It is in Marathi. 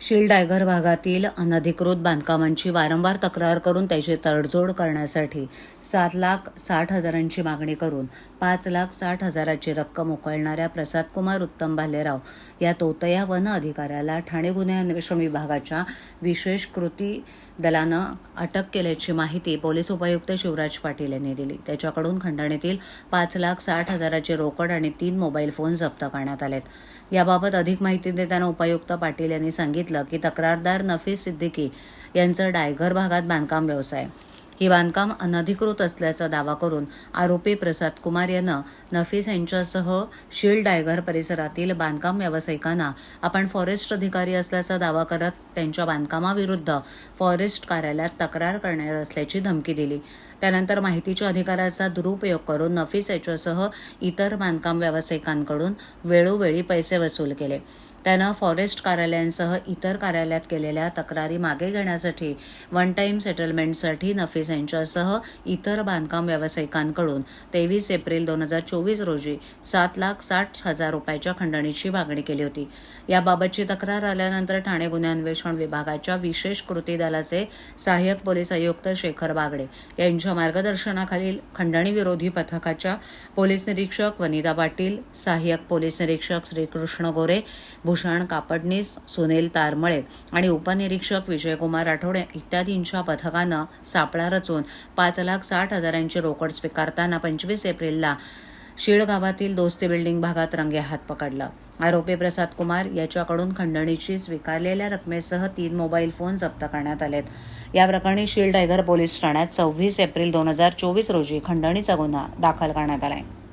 शील डायगर भागातील अनधिकृत बांधकामांची वारंवार तक्रार करून त्याची तडजोड करण्यासाठी सात लाख साठ हजारांची मागणी करून पाच लाख साठ हजाराची रक्कम उकळणाऱ्या प्रसादकुमार उत्तम भालेराव या तोतया वन अधिकाऱ्याला ठाणे गुन्हे अन्वेषण विभागाच्या विशेष कृती दलानं अटक केल्याची माहिती पोलीस उपायुक्त शिवराज पाटील यांनी दिली. त्याच्याकडून खंडणीतील पाच लाख साठ हजाराची रोकड आणि तीन मोबाईल फोन जप्त करण्यात आलेत. याबाबत अधिक माहिती देताना उपायुक्त पाटील यांनी सांगितलं की तक्रारदार नफीस सिद्दीकी यांचं डायघर भागात बांधकाम व्यवसाय. ही बांधकाम अनधिकृत असल्याचा दावा करून आरोपी प्रसाद कुमार यानं नफीस यांच्यासह शील डायगर परिसरातील बांधकाम व्यावसायिकांना आपण फॉरेस्ट अधिकारी असल्याचा दावा करत त्यांच्या बांधकामाविरुद्ध फॉरेस्ट कार्यालयात तक्रार करणार असल्याची धमकी दिली. त्यानंतर माहितीच्या अधिकाराचा दुरुपयोग करून नफीस याच्यासह इतर बांधकाम व्यावसायिकांकडून वेळोवेळी पैसे वसूल केले. त्यानं फॉरेस्ट कार्यालयांसह इतर कार्यालयात केलेल्या तक्रारी मागे घेण्यासाठी वन टाईम सेटलमेंटसाठी नफीस यांच्यासह इतर बांधकाम व्यावसायिकांकडून तेवीस एप्रिल दोन हजार चोवीस रोजी सात लाख साठ हजार रुपयाच्या खंडणीची मागणी केली होती. याबाबतची तक्रार आल्यानंतर ठाणे गुन्हे अन्वेषण विभागाच्या विशेष कृती दलाचे सहाय्यक पोलीस आयुक्त शेखर बागडे यांच्या मार्गदर्शनाखालील खंडणी विरोधी पथकाच्या पोलीस निरीक्षक वनिता पाटील सहाय्यक पोलीस निरीक्षक श्रीकृष्ण गोरे भूषण कापडनीस सुनील तारमळे आणि उपनिरीक्षक विजयकुमार राठोडे इत्यादींच्या पथकानं सापळा रचून पाच लाख साठ हजारांची रोकड स्वीकारताना पंचवीस एप्रिलला शीळ गावातील दोस्ती बिल्डिंग भागात रंगे हात पकडलं. आरोपी प्रसाद कुमार याच्याकडून खंडणीची स्वीकारलेल्या रकमेसह तीन मोबाईल फोन जप्त करण्यात आलेत. या प्रकरणी शील टायगर पोलीस ठाण्यात सव्वीस एप्रिल दोन हजार चोवीस रोजी खंडणीचा गुन्हा दाखल करण्यात आला आहे